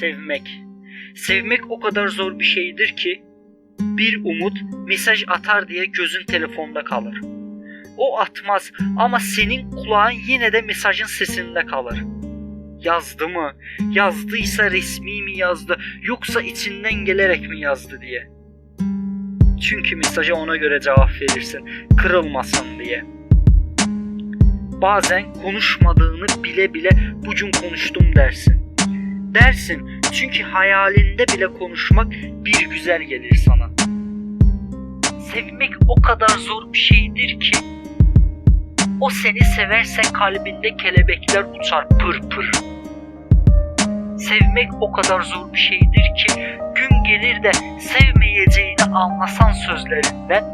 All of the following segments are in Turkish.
Sevmek. Sevmek o kadar zor bir şeydir ki bir umut mesaj atar diye gözün telefonda kalır. O atmaz ama senin kulağın yine de mesajın sesinde kalır. Yazdı mı? Yazdıysa resmi mi yazdı yoksa içinden gelerek mi yazdı diye. Çünkü mesaja ona göre cevap verirsin. Kırılmasın diye. Bazen konuşmadığını bile bile bugün konuştum dersin. Dersin çünkü hayalinde bile konuşmak bir güzel gelir sana. Sevmek o kadar zor bir şeydir ki o seni severse kalbinde kelebekler uçar pır pır. Sevmek o kadar zor bir şeydir ki gün gelir de sevmeyeceğini anlasan sözlerinden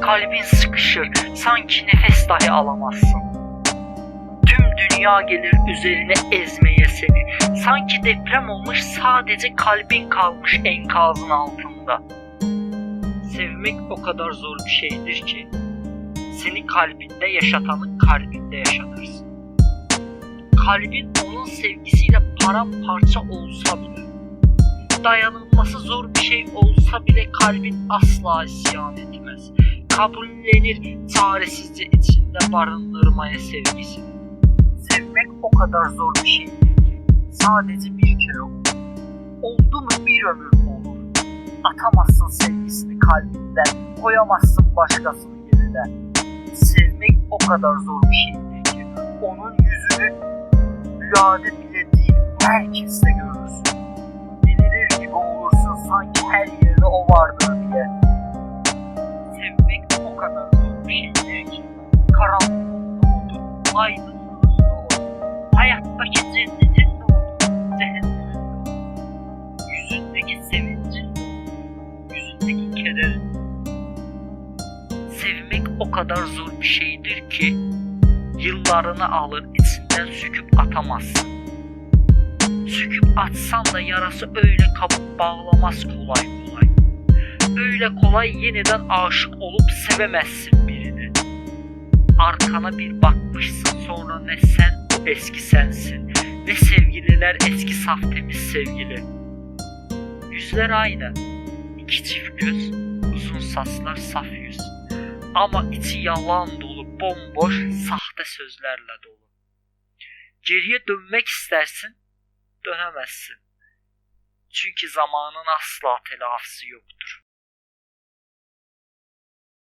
kalbin sıkışır sanki nefes dahi alamazsın. Tüm dünya gelir üzerine ezmeye seni. Sanki deprem olmuş sadece kalbin kalmış enkazın altında. Sevmek o kadar zor bir şeydir ki seni kalbinde yaşatanın kalbinde yaşatırsın. Kalbin onun sevgisiyle paramparça olsa bile, dayanılması zor bir şey olsa bile kalbin asla isyan etmez. Kabullenir çaresizce içinde barındırmaya sevgisini. Sevmek o kadar zor bir ki sadece bir kere olur. Oldu mu bir ömür olur. Atamazsın sevgisini kalbinden, koyamazsın başkasını yerine. Sevmek o kadar zor bir şeydir ki onun yüzünü rüyada bile değil herkeste görürsün. Delirir gibi olursun sanki her yerde o vardır diye. Sevmek o kadar zor bir şeydir ki karanlığında odur, aydınlığında de Sevmek o kadar zor bir şeydir ki yıllarını alır içinden söküp atamazsın. Söküp atsan da yarası öyle kapıp bağlamaz kolay kolay. Öyle kolay yeniden aşık olup sevemezsin birini. Arkana bir bakmışsın sonra ne sen eski sensin. Ne sevgililer eski saf temiz sevgili. Yüzler aynı. Çift göz, uzun saçlar saf yüz. Ama içi yalan dolu, bomboş, sahte sözlerle dolu. Geriye dönmek istersin, dönemezsin. Çünkü zamanın asla telafisi yoktur.